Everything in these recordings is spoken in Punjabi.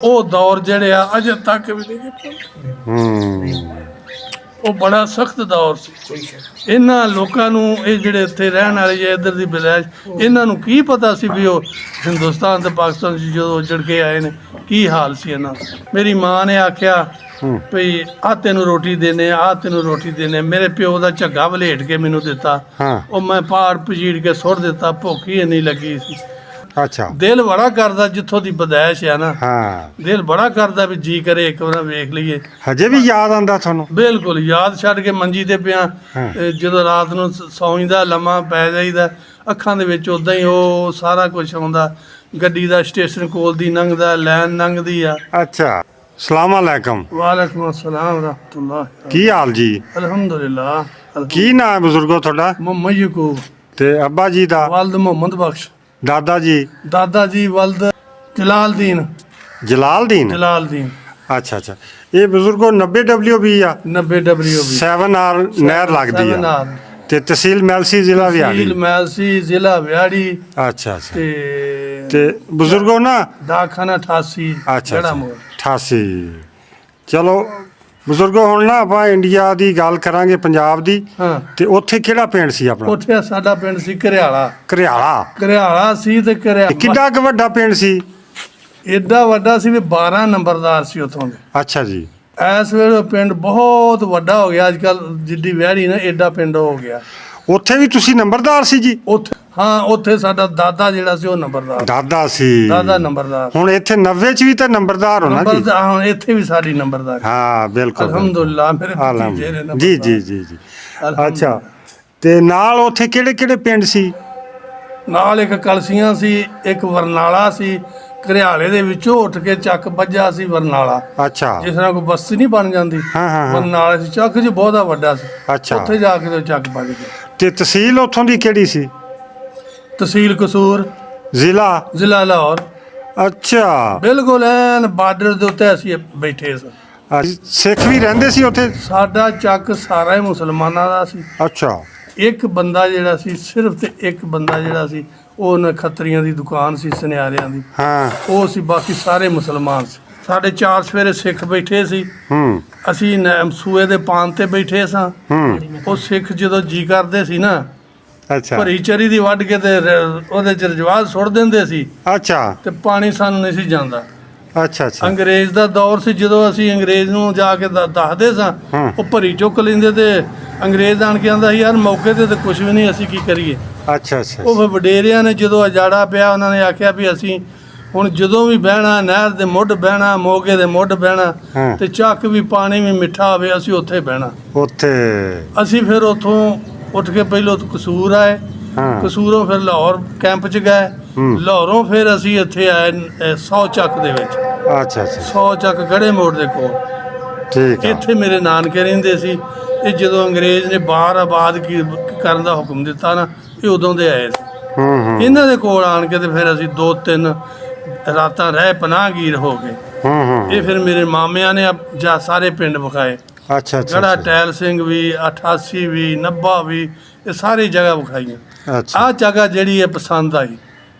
ਉਹ ਦੌਰ ਜਿਹੜੇ ਆ ਅਜੇ ਤੱਕ ਵੀ ਨਹੀਂ ਗਏ ਹੂੰ। ਉਹ ਬੜਾ ਸਖਤ ਦੌਰ ਸੀ। ਇਹਨਾਂ ਲੋਕਾਂ ਨੂੰ ਇਹ ਜਿਹੜੇ ਇੱਥੇ ਰਹਿਣ ਵਾਲੇ ਜਾਂ ਇੱਧਰ ਦੀ ਬਲਾਸ਼ ਇਹਨਾਂ ਨੂੰ ਕੀ ਪਤਾ ਸੀ ਵੀ ਉਹ ਹਿੰਦੁਸਤਾਨ ਤੇ ਪਾਕਿਸਤਾਨ 'ਚ ਜਦੋਂ ਉੱਜੜ ਕੇ ਆਏ ਨੇ ਕੀ ਹਾਲ ਸੀ ਇਹਨਾਂ ਮੇਰੀ ਮਾਂ ਨੇ ਆਖਿਆ। ਵੀ ਆ ਤੈਨੂੰ ਰੋਟੀ ਦੇਨੇ ਆ ਤੈਨੂੰ ਰੋਟੀ ਦੇਨੇ ਮੇਰੇ ਪਿਓ ਦਾ ਝੱਗਾ ਵਲੇਟ ਕੇ ਮੈਨੂੰ ਦਿੱਤਾ। ਉਹ ਮੈਂ ਪਾੜ ਪਜੀੜ ਕੇ ਸੁੱਟ ਦਿੱਤਾ ਭੁੱਖ ਹੀ ਇੰਨੀ ਲੱਗੀ ਸੀ। ਅੱਛਾ। ਦਿਲ ਬੜਾ ਕਰਦਾ ਜਿੱਥੋਂ ਦੀ ਬਦਾਇਸ਼ ਆ ਨਾ। ਹਾਂ। ਦਿਲ ਬੜਾ ਕਰਦਾ ਵੀ ਜੀ ਕਰੇ ਇੱਕ ਵਾਰ ਵੇਖ ਲਈਏ। ਹਜੇ ਵੀ ਯਾਦ ਆਂਦਾ ਤੁਹਾਨੂੰ? ਬਿਲਕੁਲ ਯਾਦ ਛੱਡ ਕੇ ਮੰਜੀ ਤੇ ਪਿਆ। ਜਦੋਂ ਰਾਤ ਨੂੰ ਸ- ਸੌਂਈਦਾ ਲੰਮਾ ਪੈ ਜਾਈਦਾ ਅੱਖਾਂ ਦੇ ਵਿੱਚ ਉਦਾਂ ਹੀ ਉਹ ਸਾਰਾ ਕੁਝ ਆਉਂਦਾ। ਗੱਡੀ ਦਾ ਸਟੇਸ਼ਨ ਕੋਲ ਦੀ ਲੰਘਦਾ ਲੈਨ ਲੰਘਦੀ ਆ। ਅੱਛਾ। ਸਲਾਮ ਅਲੈਕਮ। ਵਾਲੇਕੁਮ ਅਸਲਾਮ ਰਹਿਮਤੁਲਾਹ ਕੀ ਹਾਲ ਜੀ? ਅਲਹਮਦੁਲਿਲਾ ਕੀ ਨਾਮ ਹੈ ਬਜ਼ੁਰਗੋ ਤੁਹਾਡਾ? ਮੁਹੰਮਦ ਯਕੂਬ। ਤੇ ਅੱਬਾ ਜੀ ਦਾ? ਵਲਦ ਮੁਹੰਮਦ ਬਖਸ਼। ਦਾਦਾ ਜੀ? ਦਾਦਾ ਜੀ ਵਲਦ ਜਲਾਲਦੀਨ। ਜਲਾਲਦੀਨ? ਜਲਾਲਦੀਨ। ਅੱਛਾ ਅੱਛਾ। ਇਹ ਬਜ਼ੁਰਗੋ 90 ਡਬਲਯੂਬੀ ਆ? 90 ਡਬਲਯੂਬੀ 7 ਆਰ ਨਹਿਰ ਲੱਗਦੀ ਆ। ਤੇ ਤਹਿਸੀਲ ਮੈਲਸੀ ਜ਼ਿਲ੍ਹਾ ਤਹਿਸੀਲ ਵਿਆੜੀ ਮੈਲਸੀ ਜ਼ਿਲ੍ਹਾ ਵਿਆੜੀ। ਅੱਛਾ ਅੱਛਾ। ਤੇ ਤੇ ਬਜ਼ੁਰਗੋ ਨਾ? ਡਾਕਖਾਨਾ 88 ਅੱਛਾ ਜਿਹੜਾ ਮੋੜ। 88 ਚਲੋ ਬਜ਼ੁਰਗੋ ਹੁਣ ਨਾ ਆਪਾਂ ਇੰਡੀਆ ਦੀ ਗੱਲ ਕਰਾਂਗੇ ਪੰਜਾਬ ਦੀ ਹਾਂ। ਤੇ ਉੱਥੇ ਕਿਹੜਾ ਪਿੰਡ ਸੀ ਆਪਣਾ? ਉੱਥੇ ਸਾਡਾ ਪਿੰਡ ਸੀ ਘਰਿਆਲਾ ਘਰਿਆਲਾ ਘਰਿਆਲਾ ਸੀ ਤੇ ਘਰਿਆਲਾ ਕਿੱਡਾ ਕੁ ਵੱਡਾ ਪਿੰਡ ਸੀ? ਏਡਾ ਵੱਡਾ ਸੀ ਵੀ 12 ਨੰਬਰਦਾਰ ਸੀ ਉਥੋਂ ਦੇ। ਅੱਛਾ ਜੀ। ਇਸ ਵੇਲੇ ਪਿੰਡ ਬਹੁਤ ਵੱਡਾ ਹੋ ਗਿਆ। ਅੱਜ ਕੱਲ ਜਿੱਡੀ ਵਿਆੜੀ ਨਾ ਏਡਾ ਪਿੰਡ ਹੋ ਗਿਆ। ਉੱਥੇ ਵੀ ਤੁਸੀਂ ਨੰਬਰਦਾਰ ਸੀ ਜੀ? ਉੱਥੇ ਹਾਂ ਉੱਥੇ ਸਾਡਾ ਦਾਦਾ ਜਿਹੜਾ ਸੀ ਉਹ ਨੰਬਰਦਾਰ ਦਾਦਾ ਸੀ। ਦਾਦਾ ਨੰਬਰਦਾਰ ਹੁਣ ਇੱਥੇ 90 ਚ ਵੀ ਤਾਂ ਨੰਬਰਦਾਰ ਹੋਣਾ ਜੀ। ਨੰਬਰਦਾਰ ਹੁਣ ਇੱਥੇ ਵੀ ਸਾਡੀ ਨੰਬਰਦਾਰ ਹਾਂ ਬਿਲਕੁਲ। ਅਲਹਮਦੁਲਿਲਾ ਮੇਰੇ ਭਤੀਜੇ ਨੇ ਜੀ ਜੀ ਜੀ ਜੀ। ਅੱਛਾ। ਤੇ ਨਾਲ ਉੱਥੇ ਕਿਹੜੇ ਕਿਹੜੇ ਪਿੰਡ ਸੀ? ਨਾਲ ਇੱਕ ਕਲਸੀਆਂ ਸੀ ਇੱਕ ਵਰਨਾਲਾ ਸੀ। ਘਰਿਆਲੇ ਦੇ ਵਿੱਚੋਂ ਉੱਠ ਕੇ ਚੱਕ ਵੱਜਾ ਸੀ ਵਰਨਾਲਾ। ਅੱਛਾ। ਜਿਸ ਤਰ੍ਹਾਂ ਕੋਈ ਬਸਤੀ ਨਹੀਂ ਬਣ ਜਾਂਦੀ। ਹਾਂ, ਹਾਂ, ਹਾਂ। ਵਰਨਾਲਾ ਸੀ ਚੱਕ ਜੀ ਬਹੁਤਾ ਵੱਡਾ ਸੀ। ਅੱਛਾ। ਉੱਥੇ ਜਾ ਕੇ ਤੇ ਚੱਕ ਵੱਜ ਗਿਆ। ਤੇ ਤਹਿਸੀਲ ਉੱਥੋਂ ਦੀ ਕਿਹੜੀ ਸੀ? ਤਹਿਸੀਲ ਕਸੂਰ? ਜ਼ਿਲ੍ਹਾ? ਜ਼ਿਲ੍ਹਾ ਲਾਹੌਰ। ਅੱਛਾ। ਬਿਲਕੁਲ ਐਨ ਬਾਰਡਰ ਦੇ ਉੱਤੇ ਅਸੀਂ ਬੈਠੇ ਸਾਂ। ਸਿੱਖ ਵੀ ਰਹਿੰਦੇ ਸੀ ਉੱਥੇ? ਸਾਡਾ ਚੱਕ ਸਾਰਾ ਹੀ ਮੁਸਲਮਾਨਾਂ ਦਾ ਸੀ। ਅੱਛਾ। ਇੱਕ ਬੰਦਾ ਜਿਹੜਾ ਸੀ ਸਿਰਫ ਤੇ ਇੱਕ ਬੰਦਾ ਜਿਹੜਾ ਸੀ ਉਹ ਨਖੱਤਰੀਆਂ ਦੀ ਦੁਕਾਨ ਸੀ ਸੁਨਿਆਰਿਆਂ ਦੀ। ਹਾਂ। ਉਹ ਸੀ ਬਾਕੀ ਸਾਰੇ ਮੁਸਲਮਾਨ ਸੀ। ਸਾਡੇ ਚਾਰ ਸਵੇਰੇ ਸਿੱਖ ਬੈਠੇ ਸੀ। ਹੂੰ। ਅਸੀਂ ਨ- ਸੂਏ ਦੇ ਪਾਨ ਤੇ ਬੈਠੇ ਸਾਂ। ਹੂੰ। ਉਹ ਸਿੱਖ ਜਦੋਂ ਜੀ ਕਰਦੇ ਸੀ ਨਾ ਅੱਛਾ। ਭਰੀ ਚਰੀ ਦੀ ਵੱਢ ਕੇ ਤੇ ਰ- ਉਹਦੇ ਚ ਰਜਵਾਜ਼ ਸੁੱਟ ਦਿੰਦੇ ਸੀ। ਅੱਛਾ। ਤੇ ਪਾਣੀ ਸਾਨੂੰ ਨਹੀਂ ਸੀ ਜਾਂਦਾ। ਅੱਛਾ ਅੱਛਾ। ਅੰਗਰੇਜ਼ ਦਾ ਦੌਰ ਸੀ ਜਦੋਂ ਅਸੀਂ ਅੰਗਰੇਜ਼ ਨੂੰ ਜਾ ਕੇ ਦ- ਦੱਸਦੇ ਸਾਂ ਹਾਂ। ਉਹ ਭਰੀ ਚੁੱਕ ਲੈਂਦੇ ਤੇ ਅੰਗਰੇਜ਼ ਆਣ ਕੇ ਆਂਦਾ ਯਾਰ ਮੌਕੇ ਤੇ ਤਾਂ ਕੁਝ ਵੀ ਨਹੀਂ ਅਸੀਂ ਕੀ ਕਰੀਏ? ਅੱਛਾ ਅੱਛਾ। ਉਹ ਫਿਰ ਵਡੇਰਿਆਂ ਨੇ ਜਦੋਂ ਅਜਾੜਾ ਪਿਆ ਉਹਨਾਂ ਨੇ ਆਖਿਆ ਵੀ ਅਸੀਂ ਹੁਣ ਜਦੋਂ ਵੀ ਬਹਿਣਾ ਨਹਿਰ ਦੇ ਮੁੱਢ ਬਹਿਣਾ ਮੋਗੇ ਦੇ ਮੁੱਢ ਬਹਿਣਾ ਹਾਂ। ਤੇ ਚੱਕ ਵੀ ਪਾਣੀ ਵੀ ਮਿੱਠਾ ਹੋਵੇ ਅਸੀਂ ਉੱਥੇ ਬਹਿਣਾ। ਉੱਥੇ। ਅਸੀਂ ਫਿਰ ਉੱਥੋਂ ਉੱਠ ਕੇ ਪਹਿਲੋਂ ਕਸੂਰ ਆਏ। ਹਾਂ। ਕਸੂਰੋਂ ਫਿਰ ਲਾਹੌਰ ਕੈਂਪ 'ਚ ਗਏ। ਲਾਹੌਰੋਂ ਫਿਰ ਅਸੀਂ ਇੱਥੇ ਆਏ 100 ਚੱਕ ਦੇ ਵਿੱਚ। ਅੱਛਾ ਅੱਛਾ। 100 ਚੱਕ ਗੜੇ ਮੋੜ ਦੇ ਕੋਲ। ਠੀਕ ਆ। ਇੱਥੇ ਮੇਰੇ ਨਾਨਕੇ ਰਹਿੰਦੇ ਸੀ। ਇਹ ਜਦੋਂ ਅੰਗਰੇਜ਼ ਨੇ ਬਾਹਰ ਆਬਾਦ ਕਰਨ ਦਾ ਹੁਕਮ ਦਿੱਤਾ ਨਾ ਇਹ ਉਦੋਂ ਦੇ ਆਏ ਸੀ। ਹੂੰ ਹੂੰ। ਇਹਨਾਂ ਦੇ ਕੋਲ ਆਣ ਕੇ ਤੇ ਫਿਰ ਅਸੀਂ ਦੋ ਤਿੰਨ ਰਾਤਾਂ ਰਹਿ ਪਨਾਹਗੀਰ ਹੋ ਗਏ। ਹੂੰ ਹੂੰ। ਇਹ ਫਿਰ ਮੇਰੇ ਮਾਮਿਆਂ ਨੇ ਜਾ ਸਾਰੇ ਪਿੰਡ ਵਿਖਾਏ। ਅੱਛਾ ਅੱਛਾ ਅੱਛਾ। ਟੈਲ ਸਿੰਘ ਵੀ 88 ਵੀ 90 ਵੀ ਇਹ ਸਾਰੀ ਜਗ੍ਹਾ ਵਿਖਾਈਆਂ। ਅੱਛਾ। ਆਹ ਜਗ੍ਹਾ ਜਿਹੜੀ ਹੈ ਪਸੰਦ ਆਈ।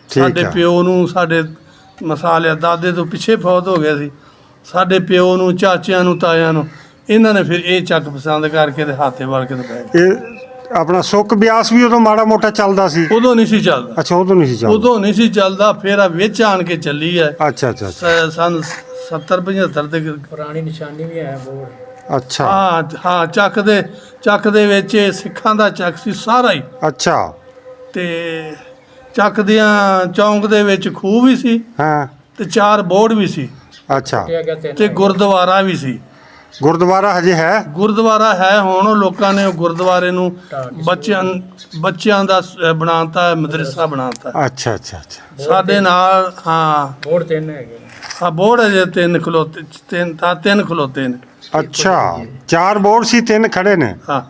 ਸਾਡੇ। ਪਿਓ ਨੂੰ ਸਾਡੇ ਮਸਾਲੇ ਦਾਦੇ ਤੋਂ ਪਿੱਛੇ ਫੌਤ ਹੋ ਗਿਆ ਸੀ। ਸਾਡੇ ਪਿਓ ਨੂੰ ਚਾਚਿਆਂ ਨੂੰ ਤਾਇਆਂ ਨੂੰ ਇਹਨਾਂ ਨੇ ਫਿਰ ਇਹ ਚੱਕ ਪਸੰਦ ਕਰਕੇ ਤੇ ਹਾਥੇ ਵੜ ਕੇ ਤੇ ਗਏ। ਇਹ ਆਪਣਾ ਸੁੱਕ ਬਿਆਸ ਵੀ ਉਦੋਂ ਮਾੜਾ ਮੋਟਾ ਚੱਲਦਾ ਸੀ? ਉਦੋਂ ਨਹੀਂ ਸੀ ਚੱਲਦਾ। ਅੱਛਾ ਉਦੋਂ ਨਹੀਂ ਸੀ ਚੱਲਦਾ। ਉਦੋਂ ਨਹੀਂ ਸੀ ਚੱਲਦਾ ਫਿਰ ਆ ਵਿੱਚ ਆਣ ਕੇ ਚੱਲੀ ਹੈ। ਅੱਛਾ ਅੱਛਾ ਸੰਨ 70 75 ਦੇ ਪੁਰਾਣੀ ਨਿਸ਼ਾਨੀ ਵੀ ਹੈ ਬੋਰਡ। ਅੱਛਾ। ਹਾਂ ਹਾਂ ਚੱਕ ਦੇ ਚੱਕ ਦੇ ਵਿੱਚ ਇਹ ਸਿੱਖਾਂ ਦਾ ਚੱਕ ਸੀ ਸਾਰਾ ਹੀ। ਅੱਛਾ। ਤੇ ਚੱਕ ਦੀਆਂ ਚੌਂਕ ਦੇ ਵਿੱਚ ਖੂਹ ਵੀ ਸੀ ਹਾਂ। ਤੇ ਚਾਰ ਬੋਰਡ ਵੀ ਸੀ। ਅੱਛਾ। ਤੇ ਗੁਰਦੁਆਰਾ ਵੀ ਸੀ। ਗੁਰਦੁਆਰਾ ਹਜੇ ਹੈ? ਗੁਰਦੁਆਰਾ ਹੈ ਹੁਣ ਉਹ ਲੋਕਾਂ ਨੇ ਉਹ ਗੁਰਦੁਆਰੇ ਨੂੰ ਬੱਚਿਆਂ ਬੱਚਿਆਂ ਦਾ ਸ- ਬਣਾਤਾ ਮਦਰਸਾ ਬਣਾਤਾ। ਅੱਛਾ ਅੱਛਾ ਅੱਛਾ। ਸਾਡੇ ਨਾਲ ਹਾਂ। ਬੋਰਡ ਤਿੰਨ ਹੈਗੇ ਆ ਬੋਰਡ ਅਜੇ ਤਿੰਨ ਖਲੋਤੇ ਤਿੰਨ ਤਾਂ ਤਿੰਨ ਖਲੋਤੇ ਨੇ। ਅੱਛਾ ਚਾਰ ਬੋਰਡ ਸੀ ਤਿੰਨ ਖੜੇ ਨੇ। ਹਾਂ।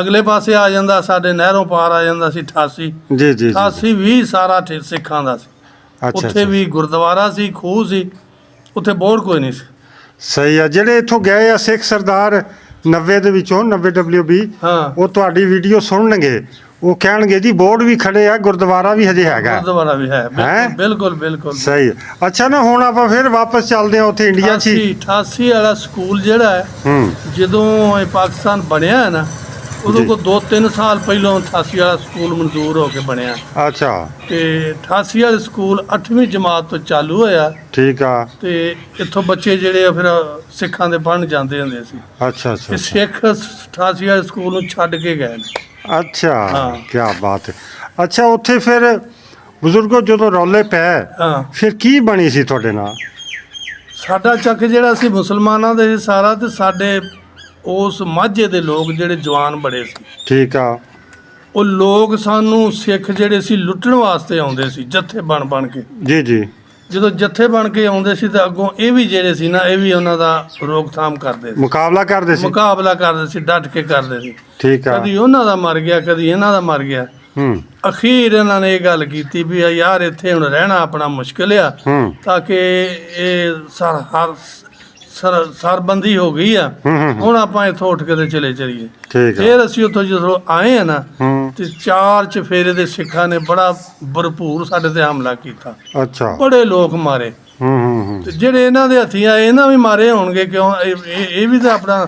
ਅਗਲੇ ਪਾਸੇ ਆ ਜਾਂਦਾ ਸਾਡੇ ਨਹਿਰੋਂ ਪਾਰ ਆ ਜਾਂਦਾ ਸੀ 88 ਜੀ ਜੀ ਜੀ 88 ਵੀ ਸਾਰਾ ਠੇ- ਸਿੱਖਾਂ ਦਾ ਸੀ। ਅੱਛਾ ਉੱਥੇ ਅੱਛਾ ਵੀ ਗੁਰਦੁਆਰਾ ਸੀ ਖੂਹ ਸੀ ਉੱਥੇ ਬੋਰਡ ਕੋਈ ਨਹੀਂ ਸੀ। ਸਹੀ ਆ ਜਿਹੜੇ ਇੱਥੋਂ ਗਏ ਆ ਸਿੱਖ ਸਰਦਾਰ 90 ਦੇ ਵਿੱਚੋਂ 90 WB ਹਾਂ। ਉਹ ਤੁਹਾਡੀ ਵੀਡੀਓ ਸੁਣਨਗੇ। ਉਹ ਕਹਿਣਗੇ ਜੀ ਬੋਰਡ ਵੀ ਖੜੇ ਆ ਗੁਰਦੁਆਰਾ ਵੀ ਹਜੇ ਹੈਗਾ। ਗੁਰਦੁਆਰਾ ਵੀ ਹੈ ਹੈਂ? ਬਿਲਕੁਲ ਬਿਲਕੁਲ। ਸਹੀ ਹੈ। ਅੱਛਾ ਨਾ ਹੁਣ ਆਪਾਂ ਫਿਰ ਵਾਪਸ ਚੱਲਦੇ ਆ ਉੱਥੇ ਇੰਡੀਆ 'ਚ ਹੀ। 88 88 ਵਾਲਾ ਸਕੂਲ ਜਿਹੜਾ ਹੈ ਹੂੰ। ਜਦੋਂ ਇਹ ਪਾਕਿਸਤਾਨ ਬਣਿਆ ਹੈ ਨਾ ਉਦੋਂ ਜੀ। ਕੋ 2-3 ਸਾਲ ਪਹਿਲਾਂ 88 ਵਾਲਾ ਸਕੂਲ ਮਨਜ਼ੂਰ ਹੋ ਕੇ ਬਣਿਆ। ਅੱਛਾ। ਤੇ 88 ਵਾਲੇ ਸਕੂਲ 8ਵੀਂ ਜਮਾਤ ਤੋਂ ਚਾਲੂ ਹੋਇਆ। ਠੀਕ ਆ। ਤੇ ਇੱਥੋਂ ਬੱਚੇ ਜਿਹੜੇ ਆ ਫਿਰ ਸਿੱਖਾਂ ਦੇ ਪੜ੍ਹਨ ਜਾਂਦੇ ਹੁੰਦੇ ਸੀ। ਅੱਛਾ ਅੱਛਾ ਤੇ ਸਿੱਖ 88 ਵਾਲੇ ਸਕੂਲ ਨੂੰ ਛੱਡ ਕੇ ਗਏ ਨੇ। ਅੱਛਾ ਹਾਂ। ਕੀ ਬਾਤ ਹੈ। ਅੱਛਾ ਉੱਥੇ ਫਿਰ ਬਜ਼ੁਰਗੋ ਜਦੋਂ ਰੌਲੇ ਪਏ ਹਾਂ। ਫਿਰ ਕੀ ਬਣੀ ਸੀ ਤੁਹਾਡੇ ਨਾਲ? ਸਾਡਾ ਚੱਕ ਜਿਹੜਾ ਸੀ ਮੁਸਲਮਾਨਾਂ ਦੇ ਸੀ ਸਾਰਾ ਤੇ ਸਾਡੇ ਉਸ ਮਾਝੇ ਦੇ ਲੋਕ ਜਿਹੜੇ ਜਵਾਨ ਬੜੇ ਸੀ। ਠੀਕ ਆ। ਉਹ ਲੋਕ ਸਾਨੂੰ ਸਿੱਖ ਜਿਹੜੇ ਸੀ ਲੁੱਟਣ ਵਾਸਤੇ ਆਉਂਦੇ ਸੀ ਜੱਥੇ ਬਣ ਬਣ ਕੇ। ਜੀ ਜੀ। ਜਦੋਂ ਜੱਥੇ ਬਣ ਕੇ ਆਉਂਦੇ ਸੀ ਤਾਂ ਅੱਗੋਂ ਇਹ ਵੀ ਜਿਹੜੇ ਸੀ ਨਾ ਇਹ ਵੀ ਉਹਨਾਂ ਦਾ ਰੋਕਥਾਮ ਕਰਦੇ ਸੀ। ਮੁਕਾਬਲਾ ਕਰਦੇ ਸੀ? ਮੁਕਾਬਲਾ ਕਰਦੇ ਸੀ ਡਟ ਕੇ ਕਰਦੇ ਸੀ। ਠੀਕ ਆ। ਕਦੀ ਉਹਨਾਂ ਦਾ ਮਰ ਗਿਆ ਕਦੀ ਇਹਨਾਂ ਦਾ ਮਰ ਗਿਆ। ਹੂੰ। ਅਖੀਰ ਇਹਨਾਂ ਨੇ ਇਹ ਗੱਲ ਕੀਤੀ ਵੀ ਯਾਰ ਇੱਥੇ ਹੁਣ ਰਹਿਣਾ ਆਪਣਾ ਮੁਸ਼ਕਿਲ ਆ ਤਾਂ ਕਿ ਇਹ ਸਰ ਹਰ ਸਰ ਸਰਬੰਦੀ ਹੋ ਗਈ ਆ। ਹੁਣ ਆਪਾਂ ਇੱਥੋਂ ਉੱਠ ਕੇ ਤੇ ਚਲੇ ਚਲੀਏ ਠੀਕ ਆ। ਫਿਰ ਅਸੀਂ ਉੱਥੋਂ ਜਦੋਂ ਆਏ ਆ ਨਾ ਤੇ ਚਾਰ ਚਫੇਰੇ ਦੇ ਸਿੱਖਾਂ ਨੇ ਬੜਾ ਭਰਪੂਰ ਸਾਡੇ ਤੇ ਹਮਲਾ ਕੀਤਾ। ਅੱਛਾ। ਬੜੇ ਲੋਕ ਮਾਰੇ। ਹੂੰ ਹੂੰ ਹੂੰ। ਤੇ ਜਿਹੜੇ ਇਹਨਾਂ ਦੇ ਹੱਥੀਂ ਆਏ ਇਹਨਾਂ ਵੀ ਮਾਰੇ ਹੋਣਗੇ ਕਿਉਂ? ਇਹ ਇਹ ਵੀ ਤਾਂ ਆਪਣਾ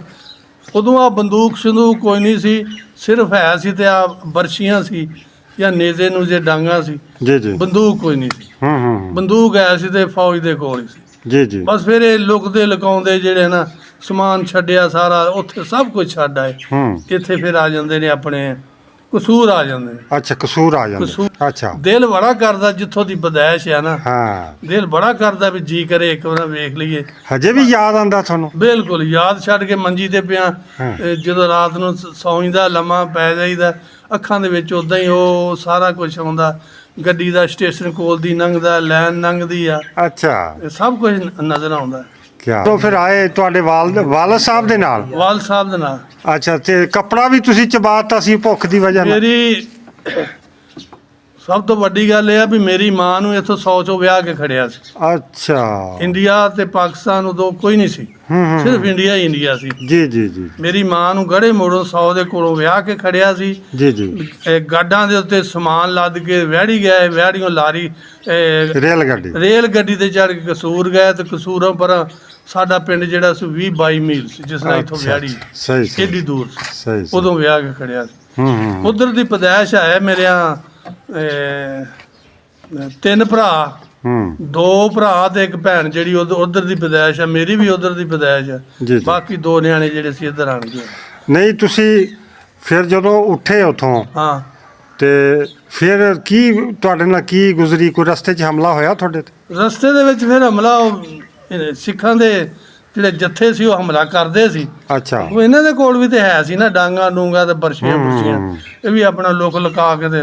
ਉਦੋਂ ਆ ਬੰਦੂਕ ਸੰਦੂਕ ਕੋਈ ਨਹੀਂ ਸੀ ਸਿਰਫ ਹੈ ਸੀ ਤੇ ਆ ਬਰਸ਼ੀਆਂ ਸੀ ਜਾਂ ਨੇਜ਼ੇ ਨੂੰ ਜੇ ਡਾਂਗਾ ਸੀ। ਜੀ ਜੀ। ਬੰਦੂਕ ਕੋਈ ਨਹੀਂ ਸੀ। ਹੂੰ ਹੂੰ। ਬੰਦੂਕ ਹੈ ਸੀ ਤੇ ਫੌਜ ਦੇ ਕੋਲ ਹੀ ਸੀ। ਜੀ ਜੀ। ਬਸ ਫਿਰ ਇਹ ਲੁਕਦੇ ਲਕਾਉਂਦੇ ਜਿਹੜੇ ਨਾ ਸਮਾਨ ਛੱਡਿਆ ਸਾਰਾ ਉੱਥੇ ਸਭ ਕੁਝ ਛੱਡ ਆਏ। ਹੂੰ। ਇੱਥੇ ਫਿਰ ਆ ਜਾਂਦੇ ਨੇ ਆਪਣੇ ਕਸੂਰ ਆ ਜਾਂਦੇ ਨੇ। ਅੱਛਾ ਕਸੂਰ ਆ ਜਾਂਦਾ ਕਸੂਰ। ਅੱਛਾ। ਦਿਲ ਬੜਾ ਕਰਦਾ ਜਿੱਥੋਂ ਦੀ ਬਦਾਇਸ਼ ਆ ਨਾ। ਹਾਂ। ਦਿਲ ਬੜਾ ਕਰਦਾ ਵੀ ਜੀ ਕਰੇ ਇੱਕ ਵਾਰ ਵੇਖ ਲਈਏ। ਹਜੇ ਵੀ ਯਾਦ ਆਂਦਾ ਤੁਹਾਨੂੰ? ਬਿਲਕੁਲ ਯਾਦ ਛੱਡ ਕੇ ਮੰਜੀ ਤੇ ਪਿਆ। ਹਾਂ। ਜਦੋਂ ਰਾਤ ਨੂੰ ਸ- ਸੌਂਈਦਾ ਲੰਮਾ ਪੈ ਜਾਈਦਾ ਅੱਖਾਂ ਦੇ ਵਿੱਚ ਉਦਾਂ ਹੀ ਉਹ ਸਾਰਾ ਕੁਝ ਆਉਂਦਾ। ਗੱਡੀ ਦਾ ਸਟੇਸ਼ਨ ਕੋਲ ਦੀ ਲੰਘਦਾ ਲਾਈਨ ਲੰਘਦੀ ਆ। ਅੱਛਾ। ਇਹ ਸਭ ਕੁਝ ਨ- ਨਜ਼ਰ ਆਉਂਦਾ। ਕੀ ਤੋਂ ਫਿਰ ਆਏ ਤੁਹਾਡੇ ਵਾਲਦ ਵਾਲਦ ਸਾਹਿਬ ਦੇ ਨਾਲ? ਵਾਲ ਸਾਹਿਬ ਦੇ ਨਾਲ। ਅੱਛਾ ਤੇ ਕੱਪੜਾ ਵੀ ਤੁਸੀਂ ਚਬਾਤਾ ਸੀ ਭੁੱਖ ਦੀ ਵਜ੍ਹਾ ਨਾਲ? ਮੇਰੀ ਸਭ ਤੋਂ ਵੱਡੀ ਗੱਲ ਇਹ ਆ ਵੀ ਮੇਰੀ ਮਾਂ ਨੂੰ ਇੱਥੋਂ 100 ਚੋਂ ਵਿਆਹ ਕੇ ਖੜਿਆ ਸੀ। ਅੱਛਾ। ਇੰਡੀਆ ਤੇ ਪਾਕਿਸਤਾਨ ਉਦੋਂ ਕੋਈ ਨਹੀਂ ਸੀ। ਹੂੰ ਹੂੰ ਸਿਰਫ ਇੰਡੀਆ ਹੀ ਇੰਡੀਆ ਸੀ। ਜੀ ਜੀ ਜੀ। ਮੇਰੀ ਮਾਂ ਨੂੰ ਗੜੇ ਮੋੜੋਂ 100 ਦੇ ਕੋਲੋਂ ਵਿਆਹ ਕੇ ਖੜਿਆ ਸੀ। ਜੀ ਜੀ। ਇਹ ਗਾਡਾਂ ਦੇ ਉੱਤੇ ਸਮਾਨ ਲੱਦ ਕੇ ਵਹਿੜੀ ਗਏ ਵਹਿੜੀਆਂ ਲਾਰੀ ਇਹ ਰੇਲ ਗੱਡੀ। ਰੇਲ ਗੱਡੀ ਤੇ ਚੜ ਕੇ ਕਸੂਰ ਗਏ ਤੇ ਕਸੂਰੋਂ ਪਰ ਸਾਡਾ ਪਿੰਡ ਜਿਹੜਾ ਸੀ 20 22 ਮੀਲ ਸੀ ਜਿਸ ਨਾਲ ਇੱਥੋਂ ਵਿਆੜੀ ਸਹੀ ਸਹੀ। ਏਡੀ ਦੂਰ ਸੀ। ਸਹੀ ਸਹੀ। ਉਦੋਂ ਵਿਆਹ ਕੇ ਖੜਿਆ ਸੀ। ਹੂੰ ਹੂੰ ਉਧਰ ਦੀ ਪਦਾਇਸ਼ ਹੈ ਮੇਰਿਆਂ ਤਿੰਨ ਭਰਾ। ਹੂੰ। ਦੋ ਭਰਾ ਤੇ ਇੱਕ ਭੈਣ ਜਿਹੜੀ ਉਧਰ ਦੀ ਪਦਾਇਸ਼ ਹੈ ਮੇਰੀ ਵੀ ਉਧਰ ਦੀ ਪਦਾਇਸ਼ ਜੀ। ਬਾਕੀ ਦੋ ਨਿਆਣੇ ਜਿਹੜੇ ਸੀ ਇੱਧਰ ਆਣ ਗਏ ਨਹੀਂ ਤੁਸੀਂ ਫਿਰ ਜਦੋਂ ਉੱਠੇ ਉਥੋਂ ਹਾਂ। ਤੇ ਫਿਰ ਕੀ ਤੁਹਾਡੇ ਨਾਲ ਕੀ ਗੁਜ਼ਰੀ? ਕੋਈ ਰਸਤੇ 'ਚ ਹਮਲਾ ਹੋਇਆ ਤੁਹਾਡੇ ਤੇ? ਰਸਤੇ ਦੇ ਵਿੱਚ ਫਿਰ ਹਮਲਾ ਸਿੱਖਾਂ ਦੇ ਜਿਹੜੇ ਜੱਥੇ ਸੀ ਉਹ ਹਮਲਾ ਕਰਦੇ ਸੀ। ਅੱਛਾ। ਉਹ ਇਹਨਾਂ ਦੇ ਕੋਲ ਵੀ ਤੇ ਹੈ ਸੀ ਨਾ ਡਾਂਗਾ ਡੂੰਗਾ ਤੇ ਬਰਸ਼ੀਆਂ। ਬਰਸ਼ੀਆਂ ਇਹ ਵੀ ਆਪਣਾ ਲੋਕ ਲੁਕਾ ਕੇ ਤੇ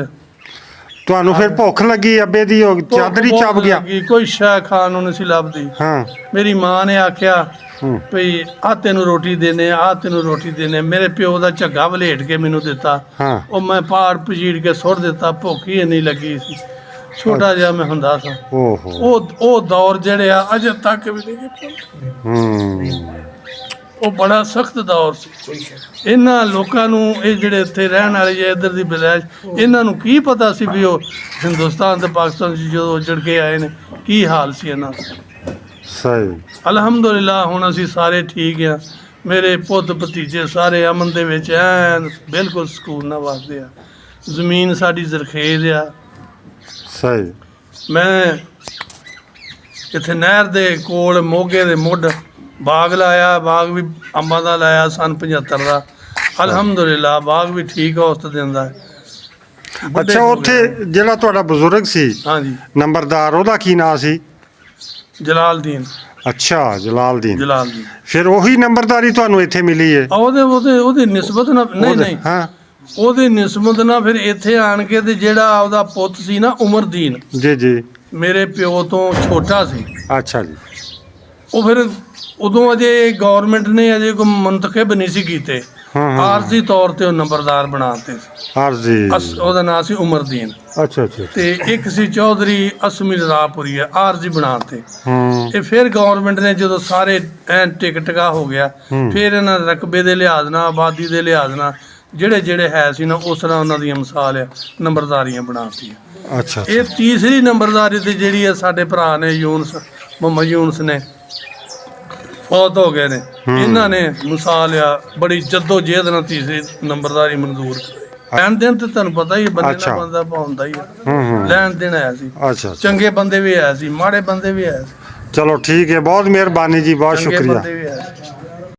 ਤੁਹਾਨੂੰ ਫਿਰ ਭੁੱਖ ਲੱਗੀ ਅੱਬੇ ਦੀ ਉਹ ਚਾਦਰੀ ਬਹੁਤ ਚੱਬ ਗਿਆ। ਲੱਗੀ, ਕੋਈ ਸ਼ੈ ਖਾਣ ਨੂੰ ਨਹੀਂ ਸੀ ਲੱਭਦੀ। ਹਾਂ। ਮੇਰੀ ਮਾਂ ਨੇ ਆਖਿਆ ਹੂੰ। ਭਈ ਆ ਤੈਨੂੰ ਰੋਟੀ ਦੇਨੇ ਆ ਤੈਨੂੰ ਰੋਟੀ ਦੇਨੇ ਮੇਰੇ ਪਿਓ ਦਾ ਝੱਗਾ ਵਲੇਟ ਕੇ ਮੈਨੂੰ ਦਿੱਤਾ। ਹਾਂ। ਉਹ ਮੈਂ ਪਾੜ ਪਜੀੜ ਕੇ ਸੁੱਟ ਦਿੱਤਾ ਭੁੱਖ ਹੀ ਇੰਨੀ ਲੱਗੀ ਸੀ। ਛੋਟਾ ਜਿਹਾ ਮੈਂ ਹੁੰਦਾ ਸਾਂ। ਓਹੋ। ਉਹ ਉਹ ਦੌਰ ਜਿਹੜੇ ਆ ਅਜੇ ਤੱਕ ਵੀ ਨਹੀਂ ਹੂੰ। ਉਹ ਬੜਾ ਸਖਤ ਦੌਰ ਸੀ। ਇਹਨਾਂ ਲੋਕਾਂ ਨੂੰ ਇਹ ਜਿਹੜੇ ਇੱਥੇ ਰਹਿਣ ਵਾਲੇ ਜੇ ਇੱਧਰ ਦੀ ਬਲਾਸ਼ ਇਹਨਾਂ ਨੂੰ ਕੀ ਪਤਾ ਸੀ ਵੀ ਉਹ ਹਿੰਦੁਸਤਾਨ ਤੇ ਪਾਕਿਸਤਾਨ 'ਚ ਜਦੋਂ ਉੱਜੜ ਕੇ ਆਏ ਨੇ ਕੀ ਹਾਲ ਸੀ ਇਹਨਾਂ ਦਾ? ਸਹੀ। ਅਲਹਮਦੁਲਿਲਾ ਹੁਣ ਅਸੀਂ ਸਾਰੇ ਠੀਕ ਆ ਮੇਰੇ ਪੁੱਤ ਭਤੀਜੇ ਸਾਰੇ ਅਮਨ ਦੇ ਵਿੱਚ ਐਨ ਬਿਲਕੁਲ ਸਕੂਨ ਨਾਲ ਵਸਦੇ ਆ। ਜ਼ਮੀਨ ਸਾਡੀ ਜ਼ਰਖੇਜ਼ ਆ। ਸਹੀ। ਮੈਂ ਇੱਥੇ ਨਹਿਰ ਦੇ ਕੋਲ ਮੋਗੇ ਦੇ ਮੁੱਢ ਬਾਗ ਲਾਇਆ ਬਾਗ ਵੀ ਅੰਬਾਂ ਦਾ ਲਾਇਆ ਸਨ 75 ਦਾ। ਅਲਹਮਦੁਲਿਲਾ ਬਾਗ ਵੀ ਠੀਕ ਔਸਤ ਦਿੰਦਾ ਹੈ। ਅੱਛਾ ਹੋ ਉੱਥੇ ਗਏ। ਜਿਹੜਾ ਤੁਹਾਡਾ ਬਜ਼ੁਰਗ ਸੀ ਹਾਂਜੀ। ਨੰਬਰਦਾਰ ਉਹਦਾ ਕੀ ਨਾਂ ਸੀ? ਜਲਾਲਦੀਨ। ਅੱਛਾ ਜਲਾਲਦੀਨ। ਜਲਾਲਦੀਨ। ਫਿਰ ਉਹੀ ਨੰਬਰਦਾਰੀ ਤੁਹਾਨੂੰ ਇੱਥੇ ਮਿਲੀ ਹੈ ਆ ਉਹਦੇ ਉਹਦੇ ਉਹਦੀ ਨਿਸਬਤ ਨਾ ਨਹੀਂ ਉਹਦੇ- ਨਹੀਂ। ਹਾਂ। ਉਹਦੀ ਨਿਸਬਤ ਨਾਲ ਫਿਰ ਇੱਥੇ ਆਣ ਕੇ ਤੇ ਜਿਹੜਾ ਉਹਦਾ ਪੁੱਤ ਸੀ ਨਾ ਉਮਰਦੀਨ। ਜੀ ਜੀ। ਮੇਰੇ ਪਿਓ ਤੋਂ ਛੋਟਾ ਸੀ। ਅੱਛਾ ਜੀ। ਉਹ ਫਿਰ ਉਦੋਂ ਅਜੇ ਗਵਰਨਮੈਂਟ ਨੇ ਅਜੇ ਕੋਈ ਮੁੰਤਖਬ ਨਹੀਂ ਸੀ ਕੀਤੇ। ਹਾਂ ਹਾਂ। ਆਰਜ਼ੀ ਤੌਰ ਤੇ ਉਹ ਨੰਬਰਦਾਰ ਬਣਾਤੇ ਸੀ। ਅਸ ਉਹਦਾ ਨਾਂ ਸੀ ਉਮਰਦੀਨ। ਅੱਛਾ ਅੱਛਾ। ਤੇ ਇੱਕ ਸੀ ਚੌਧਰੀ ਅਸਮੀ ਰਾਪੁਰੀ ਆ ਆਰਜ਼ੀ ਬਣਾਤੇ ਹੂੰ। ਤੇ ਫਿਰ ਗਵਰਨਮੈਂਟ ਨੇ ਜਦੋਂ ਸਾਰੇ ਐਨ ਟਿਕ ਟਕਾ ਹੋ ਗਿਆ ਹੂੰ। ਫਿਰ ਇਹਨਾਂ ਰਕਬੇ ਦੇ ਲਿਹਾਜ਼ ਨਾਲ ਆਬਾਦੀ ਦੇ ਲਿਹਾਜ਼ ਨਾਲ ਜਿਹੜੇ ਜਿਹੜੇ ਹੈ ਸੀ ਨਾ ਉਸ ਤਰ੍ਹਾਂ ਉਹਨਾਂ ਦੀਆਂ ਮਿਸਾਲ ਆ ਨੰਬਰਦਾਰੀਆਂ ਬਣਾਤੀਆਂ ਅੱਛਾ ਇਹ ਤੀਸਰੀ ਨੰਬਰਦਾਰੀ ਤੇ ਜਿਹੜੀ ਹੈ ਸਾਡੇ ਭਰਾ ਨੇ ਯੂਨਸ ਮੁਹੰਮਦ ਯੂਨਸ ਨੇ ਫੌਤ ਹੋ ਗਏ ਨੇ। ਇਹਨਾਂ ਨੇ ਮਿਸਾਲ ਆ ਬੜੀ ਜੱਦੋ ਜਹਿਦ ਨਾਲ ਤੀਸਰੀ ਨੰਬਰਦਾਰੀ ਮਨਜ਼ੂਰ ਲੈਣ ਦੇਣ ਤੇ ਤੁਹਾਨੂੰ ਪਤਾ ਹੀ ਹੈ, ਬੰਦੇ। ਨਾਲ ਬੰਦਾ ਪਾਉਂਦਾ ਹੀ ਹੈ ਲੈਣ ਦੇਣ ਆਇਆ ਸੀ। ਅੱਛਾ। ਚੰਗੇ ਬੰਦੇ ਵੀ ਆਏ ਸੀ ਮਾੜੇ ਬੰਦੇ ਵੀ ਆਏ ਸੀ। ਚਲੋ ਠੀਕ ਹੈ ਬਹੁਤ ਮਿਹਰਬਾਨੀ ਜੀ ਬਹੁਤ ਸ਼ੁਕਰੀਆ।